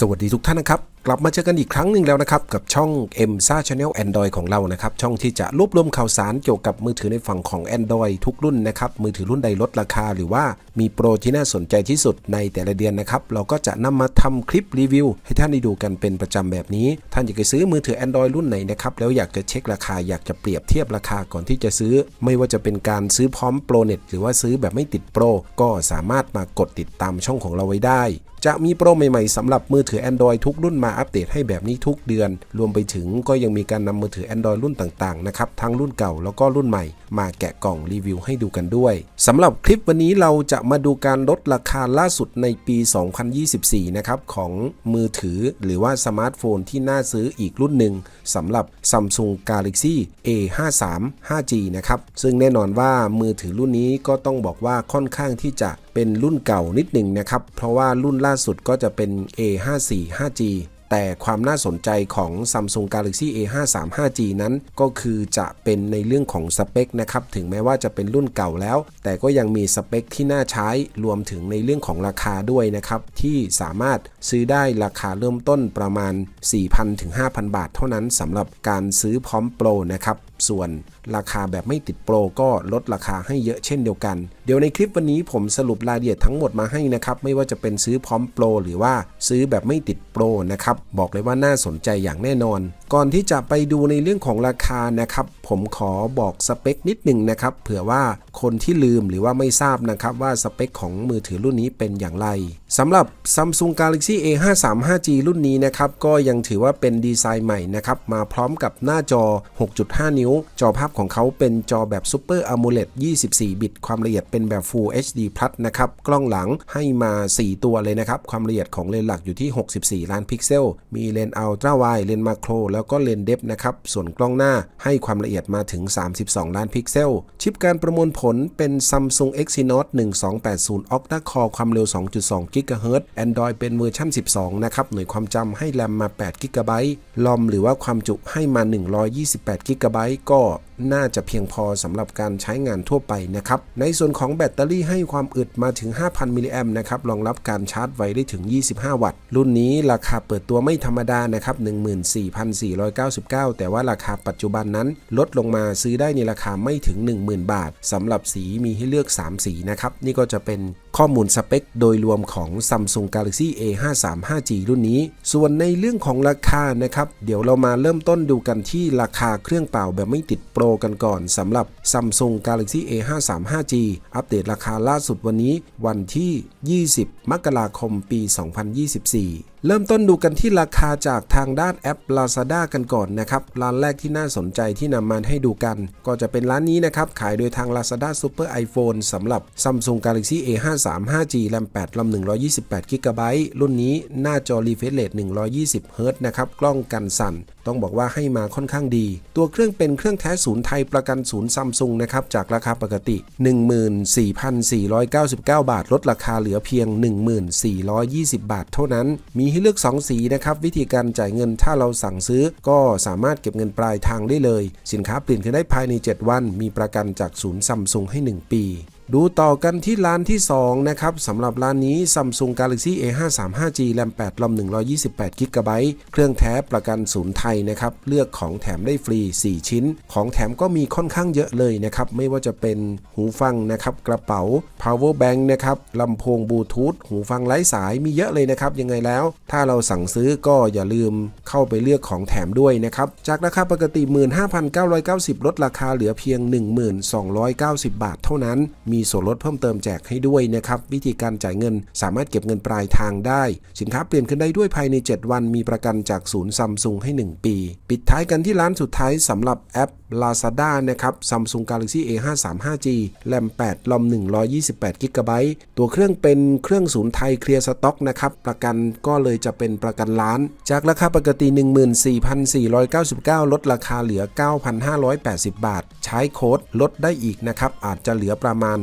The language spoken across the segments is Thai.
สวัสดีทุกท่านนะครับกลับมาเจอกันอีกครั้งหนึ่งแล้วนะครับ กับช่อง m s a Channel Android ของเรานะครับ ช่องที่จะรวบรวมข่าวสารเกี่ยวกับมือถือในฝั่งของ Android ทุกรุ่นนะครับ มือถือรุ่นใดลดราคา หรือว่ามีโปรที่น่าสนใจที่สุดในแต่ละเดือนนะครับ เราก็จะนำมาทำคลิปรีวิว ให้ท่านได้ดูกันเป็นประจำแบบนี้ ท่านอยากจะซื้อมือถือ Android รุ่นไหนนะครับแล้วอยากจะเช็คราคาอยากจะเปรียบเทียบราคาก่อนที่จะซื้อ ไม่ว่าจะเป็นการซื้อพร้อมโปรเน็ตหรือว่าซื้อแบบไม่ติดโปรก็สามารถมากดติดตามช่องของเราไว้ได้ จะมีโปรใหม่ๆสำหรับมือถือ Android ทุกรุ่นมาอัปเดตให้แบบนี้ทุกเดือน รวมไปถึงก็ยังมีการนำมือถือ Android รุ่นต่างๆนะครับทั้งรุ่นเก่าแล้วก็รุ่นใหม่ มาแกะกล่องรีวิวให้ดูกันด้วยสำหรับคลิปวันนี้เราจะมาดูการลดราคาล่าสุดในปี 2024 นะครับของมือถือหรือว่าสมาร์ทโฟนที่น่าซื้ออีกรุ่นหนึ่งสำหรับ Samsung Galaxy A53 5G นะครับ ซึ่งแน่นอนว่ามือถือรุ่นนี้ก็ต้องบอกว่าค่อนข้างที่จะเป็นรุ่นเก่านิดหนึ่งนะครับ เพราะว่ารุ่นล่าสุดก็จะเป็น A54 5G แต่ความน่าสนใจของ Samsung Galaxy A53 5G นั้นก็คือจะเป็นในเรื่องของสเปคนะครับถึงแม้ว่าจะเป็นรุ่นเก่าแล้ว แต่ก็ยังมีสเปคที่น่าใช้รวมถึงในเรื่องของราคาด้วยนะครับที่สามารถซื้อได้ราคาเริ่มต้นประมาณ 4,000ถึง5,000 บาทเท่านั้นสำหรับการซื้อพร้อมโปรนะครับส่วนราคาแบบไม่ติดโปรก็ลดราคาให้เยอะเช่นเดียวกัน เดี๋ยวในคลิปวันนี้ผมสรุปรายละเอียดทั้งหมดมาให้นะครับ ไม่ว่าจะเป็นซื้อพร้อมโปรหรือว่าซื้อแบบไม่ติดโปรนะครับ บอกเลยว่าน่าสนใจอย่างแน่นอน ก่อนที่จะไปดูในเรื่องของราคานะครับ ผมขอบอกสเปคนิดหนึ่งนะครับ เผื่อว่าคนที่ลืมหรือว่าไม่ทราบนะครับว่าสเปคของมือถือรุ่นนี้เป็นอย่างไรสำหรับ Samsung Galaxy A53 5G รุ่นนี้นะครับก็ยังถือว่าเป็นดีไซน์ใหม่นะครับมาพร้อมกับหน้าจอ 6.5 นิ้ว จอภาพของเขาเป็นจอแบบ Super AMOLED 24 บิต ความละเอียดเป็นแบบ Full HD Plus นะครับ กล้องหลังให้มา 4 ตัวเลยนะครับ ความละเอียดของเลนส์หลักอยู่ที่ 64 ล้านพิกเซล มีเลนส์อัลตร้าไวด์เลนส์มาโครแล้วก็เลนส์เดฟนะครับ ส่วนกล้องหน้าให้ความละเอียดมาถึง 32 ล้านพิกเซล ชิปการประมวลผลเป็น Samsung Exynos 1280 Octa Core ความเร็ว 2.2 GHz Android เป็นเวอร์ชัน12 นะครับ หน่วยความจำให้แรมมา8 GB ลอมหรือว่าความจุให้มา 128 GB ก็ น่าจะเพียงพอสำหรับการใช้งานทั่วไปนะครับ ในส่วนของแบตเตอรี่ให้ความอึดมาถึง 5,000 มิลลิแอมนะครับรองรับการชาร์จไวได้ถึง 25 วัตต์ รุ่นนี้ราคาเปิดตัวไม่ธรรมดานะครับ 14,499 แต่ว่าราคาปัจจุบันนั้น ลดลงมาซื้อได้ในราคาไม่ถึง 10,000 บาทสำหรับสีมีให้เลือก 3 สีนะครับนี่ก็จะเป็นข้อมูลสเปคโดยรวมของ Samsung Galaxy A53 5G รุ่นนี้ ส่วนในเรื่องของราคานะครับ เดี๋ยวเรามาเริ่มต้นดูกันที่ราคาเครื่องเปล่าแบบไม่ติดโปรกันก่อนสำหรับ Samsung Galaxy A53 5G อัปเดตราคาล่าสุดวันนี้ วันที่ 20 มกราคม ปี 2024เริ่มต้นดูกันที่ราคาจากทางด้านแอป Lazada กันก่อนนะครับร้านแรกที่น่าสนใจที่นำมาให้ดูกัน ก็จะเป็นร้านนี้นะครับ ขายโดยทาง Lazada Super iPhone สำหรับ Samsung Galaxy 3 5G RAM 8 RAM 128 GB รุ่นนี้หน้าจอ refresh rate 120 Hz นะครับ กล้องกันสั่น ต้องบอกว่าให้มาค่อนข้างดี ตัวเครื่องเป็นเครื่องแท้ศูนย์ไทยประกันศูนย์ซัมซุงนะครับ จากราคาปกติ 14,499 บาท ลดราคาเหลือเพียง 1420 บาทเท่านั้น มีให้เลือก 2 สีนะครับ วิธีการจ่ายเงินถ้าเราสั่งซื้อ ก็สามารถเก็บเงินปลายทางได้เลย สินค้าเปลี่ยนกันได้ภายใน 7 วัน มีประกันจากศูนย์ซัมซุงให้ 1 ปี ดูต่อกันที่ร้านที่ 2 นะครับสำหรับร้านนี้ Samsung Galaxy A53 5G RAM 8 RAM 128 GB เครื่องแท้ประกันศูนย์ไทยนะครับ เลือกของแถมได้ฟรี 4 ชิ้น ของแถมก็มีค่อนข้างเยอะเลยนะครับ ไม่ว่าจะเป็นหูฟังนะครับ กระเป๋า power bank นะครับลำโพงบลูทูธหูฟังไร้สายมีเยอะเลยนะครับ ยังไงแล้ว ถ้าเราสั่งซื้อก็อย่าลืมเข้าไปเลือกของแถมด้วยนะครับ จากราคาปกติ 15,990 ลดราคาเหลือเพียง 1290 บาทเท่านั้นมีีส่วนลดเพิ่มเติมแจกให้ด้วยนะครับ วิธีการจ่ายเงินสามารถเก็บเงินปลายทางได้ สินค้าเปลี่ยนขึ้นได้ด้วยภายใน 7 วันมีประกันจากศูนย์ซัมซุงให้ 1 ปี ปิดท้ายกันที่ร้านสุดท้ายสำหรับแอป Lazada นะครับ Samsung Galaxy A53 5G RAM 8 ROM 128 GB ตัวเครื่องเป็นเครื่องศูนย์ไทยเคลียร์สต็อกนะครับ ประกันก็เลยจะเป็นประกันล้าน จากราคาปกติ 14,499 ลดราคาเหลือ 9,580 บาท ใช้โค้ดลดได้อีกนะครับ อาจจะเหลือประมาณ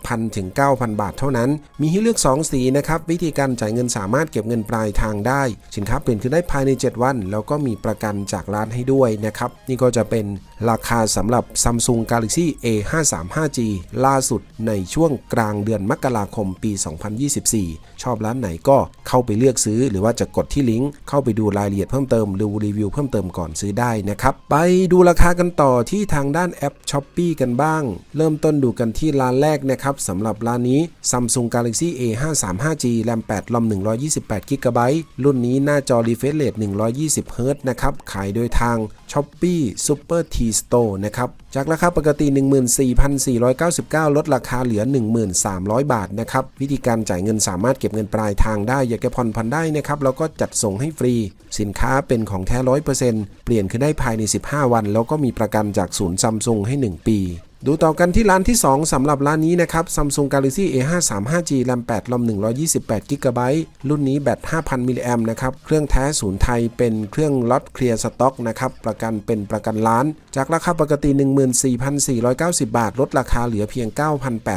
8,000 ถึง 9,000 บาทเท่านั้น มีให้เลือก 2 สีนะครับ วิธีการจ่ายเงินสามารถเก็บเงินปลายทางได้ สินค้าเปลี่ยนคืนได้ภายใน 7 วัน แล้วก็มีประกันจากร้านให้ด้วยนะครับ นี่ก็จะเป็นราคาสำหรับ Samsung Galaxy A535G ล่าสุดในช่วงกลางเดือนมกราคมปี 2024 ชอบร้านไหนก็เข้าไปเลือกซื้อ หรือว่าจะกดที่ลิงก์เข้าไปดูรายละเอียดเพิ่มเติมดูรีวิวเพิ่มเติมก่อนซื้อได้นะครับ ไปดูราคากันต่อที่ทางด้านแอป s h อ p e e กันบ้าง เริ่มต้นดูกันที่ร้านแรกนะครับสำหรับร้านนี้ Samsung Galaxy A535G RAM 8 ROM 128 GB รุ่นนี้หน้าจอ refresh rate 120 Hz นะครับขายโดยทาง Shopee Super T Store นะครับ จากราคาปกติ 14,499 ลดราคาเหลือ 1,300 บาทนะครับ วิธีการจ่ายเงินสามารถเก็บเงินปลายทางได้ อยากจะผ่อนพันได้นะครับ แล้วก็จัดส่งให้ฟรี สินค้าเป็นของแท้ 100%เปลี่ยนขึ้นได้ภายใน 15 วัน แล้วก็มีประกันจากศูนย์ซัมซุงให้ 1 ปี ดูต่อกันที่ร้านที่ 2สำหรับร้านนี้นะครับ Samsung Galaxy A535G RAM 8 ROM 128 GB รุ่นนี้แบต 5,000 มิลลิแอมนะครับ เครื่องแท้ศูนย์ไทยเป็นเครื่องล็อตเคลียร์สต็อกนะครับ ประกันเป็นประกันล้าน จากราคาปกติ 14,490 บาท ลดราคาเหลือเพียง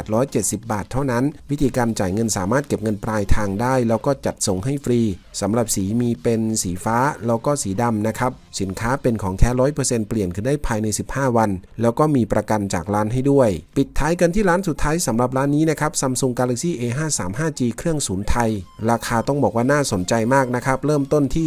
9,870 บาทเท่านั้น วิธีการจ่ายเงินสามารถเก็บเงินปลายทางได้ แล้วก็จัดส่งให้ฟรีสำหรับสีมีเป็นสีฟ้าแล้วก็สีดำนะครับ สินค้าเป็นของแท้ 100%เปลี่ยนขึ้นได้ภายใน 15 วัน แล้วก็มีประกันจากร้านให้ด้วย ปิดท้ายกันที่ร้านสุดท้ายสำหรับร้านนี้นะครับ Samsung Galaxy A535G เครื่องศูนย์ไทย ราคาต้องบอกว่าน่าสนใจมากนะครับ เริ่มต้นที่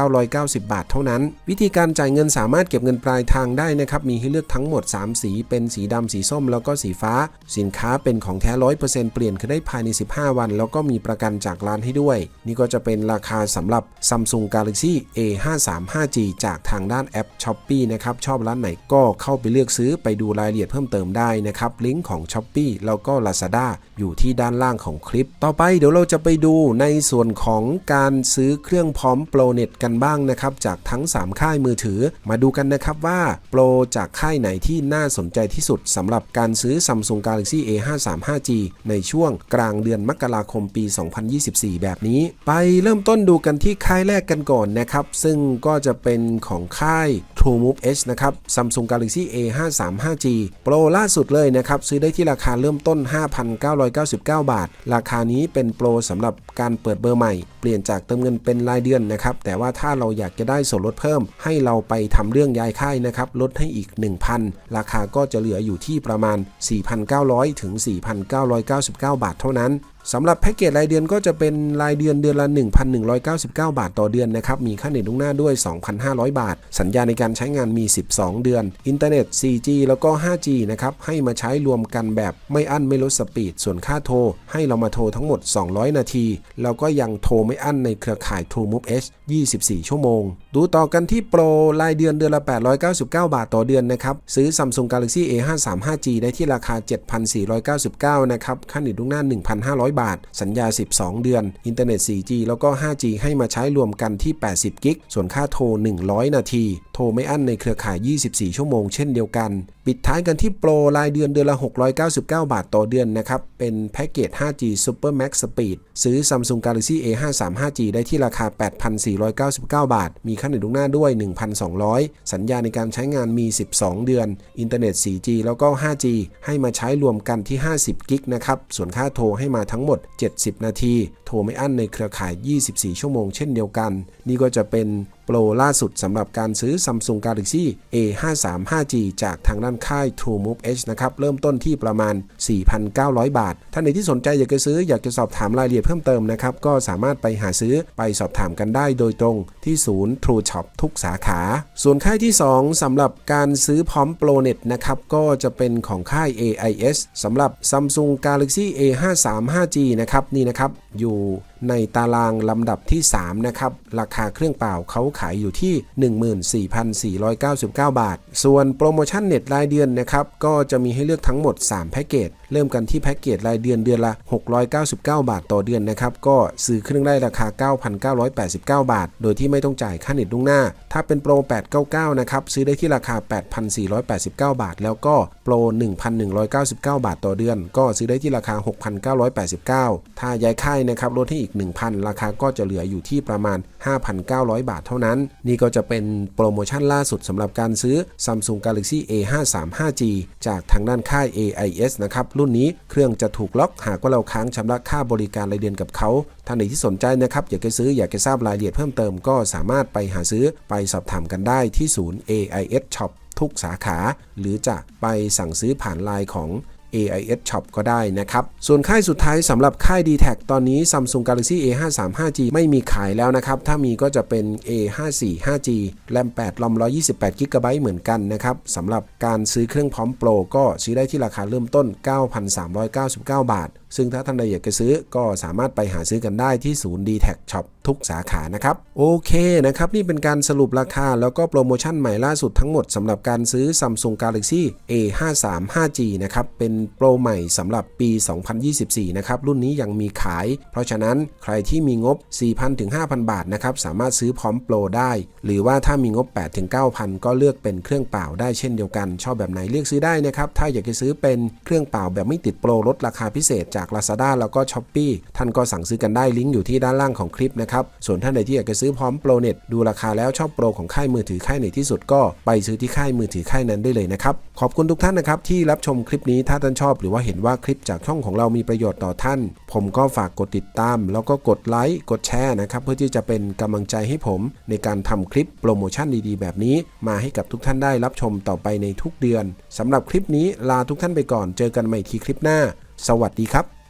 7,990 บาทเท่านั้น วิธีการจ่ายเงินสามารถเก็บเงินปลายทางได้นะครับ มีให้เลือกทั้งหมด 3 สีเป็นสีดำสีส้ม แล้วก็สีฟ้า สินค้าเป็นของแท้ 100%เปลี่ยนขึ้นได้ภายใน 15 วัน แล้วก็มีประกันจากร้านให้ด้วย นี่ก็จะเป็นราคาสำหรับ Samsung Galaxy A535G จากทางด้านแอป s h อ p e e นะครับชอบร้านไหนก็เข้าไปเลือกซื้อไปดูรายละเอียดเพิ่มเติมได้นะครับ ลิงก์ของ s h อ p e e แล้วก็ Lazada อยู่ที่ด้านล่างของคลิป ต่อไปเดี๋ยวเราจะไปดูในส่วนของการซื้อเครื่องพร้อมโปรเน็ตกันบ้างนะครับจากทั้ง 3 ค่ายมือถือ มาดูกันนะครับว่าโปรจากค่ายไหนที่น่าสนใจที่สุดสำหรับการซื้อ Samsung Galaxy A535G ในช่วงกลางเดือนมกราคมปี 2024 แบบนี้ ไปเริ่มต้นดูกันที่ค่ายแรกกันก่อนนะครับ ซึ่งก็จะเป็นของค่าย TrueMove H นะครับ Samsung Galaxy A535G โปรล่าสุดเลยนะครับ ซื้อได้ที่ราคาเริ่มต้น 5,999 บาท ราคานี้เป็นโปรสำหรับการเปิดเบอร์ใหม่ เปลี่ยนจากเติมเงินเป็นรายเดือนนะครับ แต่ว่าถ้าเราอยากจะได้ส่วนลดเพิ่ม ให้เราไปทำเรื่องย้ายค่ายนะครับ ลดให้อีก 1,000 ราคาก็จะเหลืออยู่ที่ประมาณ 4,900 ถึง 4,999 บาทเท่านั้น สำหรับแพ็กเกจรายเดือนก็จะเป็นรายเดือนเดือนละ 1,199 บาทต่อเดือนนะครับ มีค่าเน็ตล่วงหน้าด้วย 2,500 บาท สัญญาในการใช้งานมี 12 เดือน อินเทอร์เน็ต 4G แล้วก็ 5G นะครับ ให้มาใช้รวมกันแบบไม่อั้นไม่ลดสปีด ส่วนค่าโทร ให้เรามาโทรทั้งหมด 200 นาที แล้วก็ยังโทรไม่อั้นในเครือข่าย TrueMove H 24 ชั่วโมง ดูต่อกันที่โปรรายเดือนเดือนละ 899 บาทต่อเดือนนะครับ ซื้อ Samsung Galaxy A535G ได้ที่ราคา 7,499 นะครับ ค่าเน็ตล่วงหน้า 1,500บาท สัญญา 12 เดือน อินเทอร์เน็ต 4G แล้วก็ 5G ให้มาใช้รวมกันที่ 80 กิก ส่วนค่าโทร 100 นาที โทรไม่อั้นในเครือข่าย 24 ชั่วโมงเช่นเดียวกันปิดท้ายกันที่โปรรายเดือนเดือนละ 699 บาทต่อเดือนนะครับ เป็นแพ็กเกจ 5G Super Max Speed ซื้อ Samsung Galaxy A535G ได้ที่ราคา 8,499 บาท มีค่าเน็ตล่วงหน้าด้วย 1,200 สัญญาในการใช้งานมี 12 เดือน อินเทอร์เน็ต 4G แล้วก็ 5G ให้มาใช้รวมกันที่ 50 กิกนะครับ ส่วนค่าโทรให้มาทั้งหมด 70 นาที โทรไม่อั้นในเครือข่าย 24 ชั่วโมงเช่นเดียวกัน นี่ก็จะเป็นโปรล่าสุดสำหรับการซื้อ Samsung Galaxy A535G จากทางด้านค่าย TrueMove H นะครับ เริ่มต้นที่ประมาณ 4,900 บาท ท่านไหนที่สนใจอยากจะซื้ออยากจะสอบถามรายละเอียดเพิ่มเติมนะครับ ก็สามารถไปหาซื้อไปสอบถามกันได้โดยตรงที่ศูนย์ True Shop ทุกสาขา ส่วนค่ายที่ 2สำหรับการซื้อพร้อมโปรเน็ตนะครับ ก็จะเป็นของค่าย AIS สำหรับ Samsung Galaxy A535G นะครับ นี่นะครับ อยู่ ในตารางลำดับที่ 3 นะครับ ราคาเครื่องเปล่าเขาขายอยู่ที่ 14,499 บาท ส่วนโปรโมชั่นเน็ตรายเดือนนะครับ ก็จะมีให้เลือกทั้งหมด 3 แพ็กเกจ เริ่มกันที่แพ็กเกจรายเดือนเดือนละ 699 บาทต่อเดือนนะครับ ก็ซื้อเครื่องได้ราคา 9,989 บาท โดยที่ไม่ต้องจ่ายค่าเน็ตล่วงหน้า ถ้าเป็นโปร 899 นะครับ ซื้อได้ที่ราคา 8,489 บาท แล้วก็โปร 1,199 บาทต่อเดือน ก็ซื้อได้ที่ราคา 6,989 ถ้าย้ายค่ายนะครับลดให้อีก 1,000 ราคาก็จะเหลืออยู่ที่ประมาณ 5,900 บาทเท่านั้น นี่ก็จะเป็นโปรโมชั่นล่าสุดสำหรับการซื้อ Samsung Galaxy A535G จากทางด้านค่าย AIS นะครับ รุ่นนี้เครื่องจะถูกล็อกหากว่าเราค้างชำระค่าบริการรายเดือนกับเขาท่านไหนที่สนใจนะครับอยากจะซื้ออยากจะทราบรายละเอียดเพิ่มเติมก็สามารถไปหาซื้อไปสอบถามกันได้ที่ศูนย์ AIS Shop ทุทุกสาขา หรือจะไปสั่งซื้อผ่านไลน์ของ AIS Shop ก็ได้นะครับ ส่วนค่ายสุดท้ายสำหรับค่าย d t แทตอนนี้ Samsung Galaxy A53 5G ไม่มีขายแล้วนะครับ ถ้ามีก็จะเป็น A54 5G แรม8รอม 128 g b เหมือนกันนะครับสำหรับการซื้อเครื่องพร้อมโปรก็ซื้อได้ที่ราคาเริ่มต้น 9,399 บาท ซึ่งถ้าท่านใดอยากจะซื้อก็สามารถไปหาซื้อกันได้ที่ศูนย์ d t แท Shop ทุกสาขานะครับ โอเคนะครับ นี่เป็นการสรุปราคาแล้วก็โปรโมชั่นใหม่ล่าสุดทั้งหมดสำหรับการซื้อ Samsung Galaxy A53 5G นะครับ เป็นโปรใหม่สำหรับปี 2024 นะครับ รุ่นนี้ยังมีขาย เพราะฉะนั้นใครที่มีงบ 4,000ถึง5,000 บาทนะครับ สามารถซื้อพร้อมโปรได้ หรือว่าถ้ามีงบ 8 ถึง 9,000 ก็เลือกเป็นเครื่องเปล่าได้เช่นเดียวกัน ชอบแบบไหนเลือกซื้อได้นะครับ ถ้าอยากจะซื้อเป็นเครื่องเปล่าแบบไม่ติดโปรลดราคาพิเศษจาก Lazada แล้วก็ Shopee ท่านก็สั่งซื้อกันได้ลิงก์อยู่ที่ด้านล่างของคลิปนะครับส่วนท่านใดที่อยากจะซื้อพร้อมโปรเน็ตดูราคาแล้วชอบโปรของค่ายมือถือค่ายไหนที่สุดก็ไปซื้อที่ค่ายมือถือค่ายนั้นได้เลยนะครับขอบคุณทุกท่านนะครับที่รับชมคลิปนี้ถ้าท่านชอบหรือว่าเห็นว่าคลิปจากช่องของเรามีประโยชน์ต่อท่าน ผมก็ฝากกดติดตาม แล้วก็กดไลค์กดแชร์นะครับเพื่อที่จะเป็นกำลังใจให้ผม ในการทำคลิปโปรโมชั่นดีๆ แบบนี้ มาให้กับทุกท่านได้รับชมต่อไปในทุกเดือนสำหรับคลิปนี้ลาทุกท่านไปก่อนเจอกันใหม่ทีคลิปหน้า สวัสดีครับ